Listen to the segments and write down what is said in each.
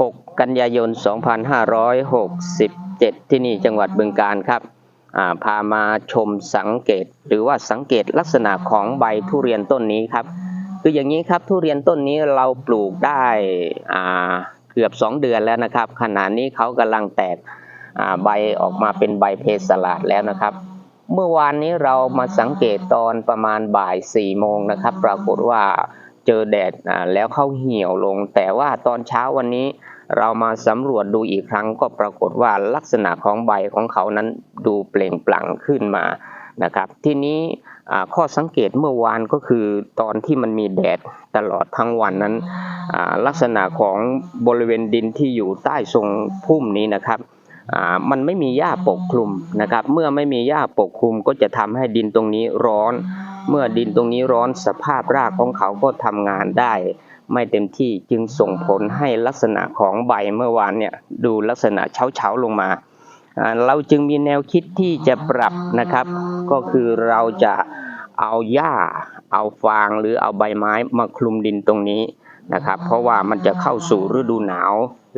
6 กันยายน 2567 ที่นี่จังหวัดบึงการครับาพามาชมสังเกต หรือว่าสังเกตลักษณะของใบทุเรียนต้นนี้ครับ คืออย่างนี้ครับทุเรียนต้นนี้เราปลูกได้เกือบ 2 เดือนแล้วนะครับ ขณะนี้เขากำลังแตกใบออกมาเป็นใบเพสลาดแล้วนะครับ เมื่อวานนี้เรามาสังเกตตอนประมาณบ่าย4โมงนะครับ ปรากฏว่า เจอแดดแล้วเขาเหี่ยวลง แต่ว่าตอนเช้าวันนี้เรามาสำรวจดูอีกครั้งก็ปรากฏว่าลักษณะของใบของเขานั้นดูเปล่งปลั่งขึ้นมานะครับทีนี้ข้อสังเกตเมื่อวานก็คือตอนที่มันมีแดดตลอดทั้งวันนั้น ลักษณะของบริเวณดินที่อยู่ใต้ทรงพุ่มนี้นะครับมันไม่มีหญ้าปกคลุมนะครับ เมื่อไม่มีหญ้าปกคลุมก็จะทำให้ดินตรงนี้ร้อน เมื่อดินตรงนี้ร้อนสภาพรากของเขาก็ทำงานได้ ไม่เต็มที่จึงส่งผลให้ลักษณะของใบเมื่อวานเนี่ยดูลักษณะเฉาๆลงมาอ่าเราจึงมีแนวคิดที่จะปรับนะครับ ก็คือเราจะเอาหญ้า เอาฟางหรือเอาใบไม้มาคลุมดินตรงนี้นะครับ เพราะว่ามันจะเข้าสู่ฤดูหนาว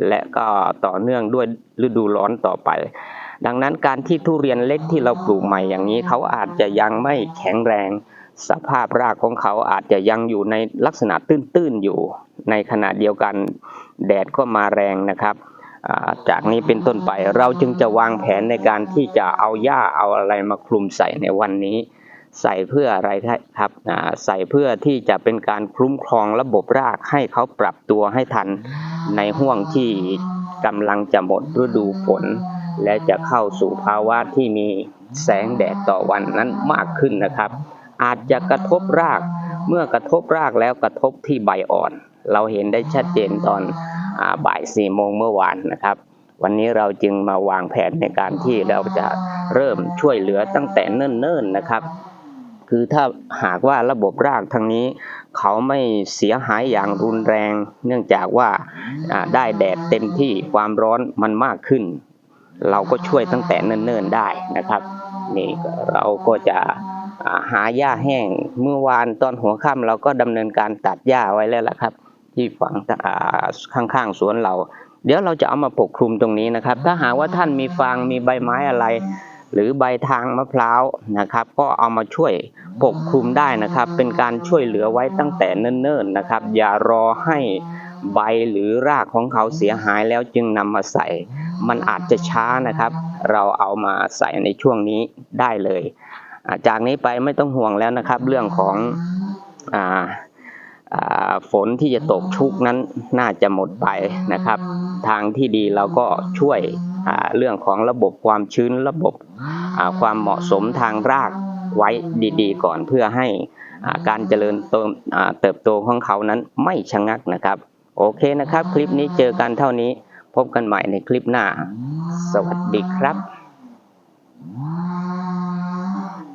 และก็ต่อเนื่องด้วยฤดูร้อนต่อไป ดังนั้นการที่ทุเรียนเล็กที่เราปลูกใหม่อย่างนี้ เขาอาจจะยังไม่แข็งแรง สภาพรากของเขาอาจจะยังอยู่ในลักษณะตื้นๆอยู่ ในขณะเดียวกันแดดก็มาแรงนะครับ จากนี้เป็นต้นไปเราจึงจะวางแผนในการที่จะเอาหญ้าเอาอะไรมาคลุมใส่ในวันนี้ ใส่เพื่ออะไรครับใส่เพื่อที่จะเป็นการคุ้มครองระบบรากให้เขาปรับตัวให้ทันในห่วงที่กำลังจะหมดฤดูฝน และจะเข้าสู่ภาวะที่มีแสงแดดต่อวันนั้นมากขึ้นนะครับ อาจจะกระทบราก เมื่อกระทบรากแล้วกระทบที่ใบอ่อน เราเห็นได้ชัดเจนตอนอบ่ายสี่โมงเมื่อวานนะครับ วันนี้เราจึงมาวางแผนในการที่เราจะเริ่มช่วยเหลือตั้งแต่เนิ่นๆนะครับคือถ้าหากว่าระบบรากทางนี้ เขาไม่เสียหายอย่างรุนแรง เนื่องจากว่าได้แดดเต็มที่ความร้อนมันมากขึ้น เราก็ช่วยตั้งแต่เนิ่นๆได้นะครับ นี่เราก็จะ หาหญ้าแห้งเมื่อวานตอนหัวค่ำเราก็ดำเนินการตัดหญ้าไว้แล้วล่ะครับ ที่ฝั่งข้างๆสวนเรา เดี๋ยวเราจะเอามาปกคลุมตรงนี้นะครับ ถ้าหากว่าท่านมีฟางมีใบไม้อะไร หรือใบทางมะพร้าวนะครับ ก็เอามาช่วยปกคลุมได้นะครับ เป็นการช่วยเหลือไว้ตั้งแต่เนิ่นๆนะครับ อย่ารอให้ใบหรือรากของเขาเสียหายแล้วจึงนำมาใส่ มันอาจจะช้านะครับ เราเอามาใส่ในช่วงนี้ได้เลย จากนี้ไปไม่ต้องห่วงแล้วนะครับ เรื่องของอ่าอ่าฝนที่จะตกชุกนั้นน่าจะหมดไปนะครับ ทางที่ดีเราก็ช่วยอ่าเรื่องของระบบความชื้นระบบอ่าความเหมาะสมทางรากไว้ดีๆ ก่อนเพื่อให้อ่าการเจริญเติมอ่าเติบโตของเขานั้นไม่ชะงักนะครับ โอเคนะครับ คลิปนี้เจอกันเท่านี้ พบกันใหม่ในคลิปหน้า สวัสดีครับ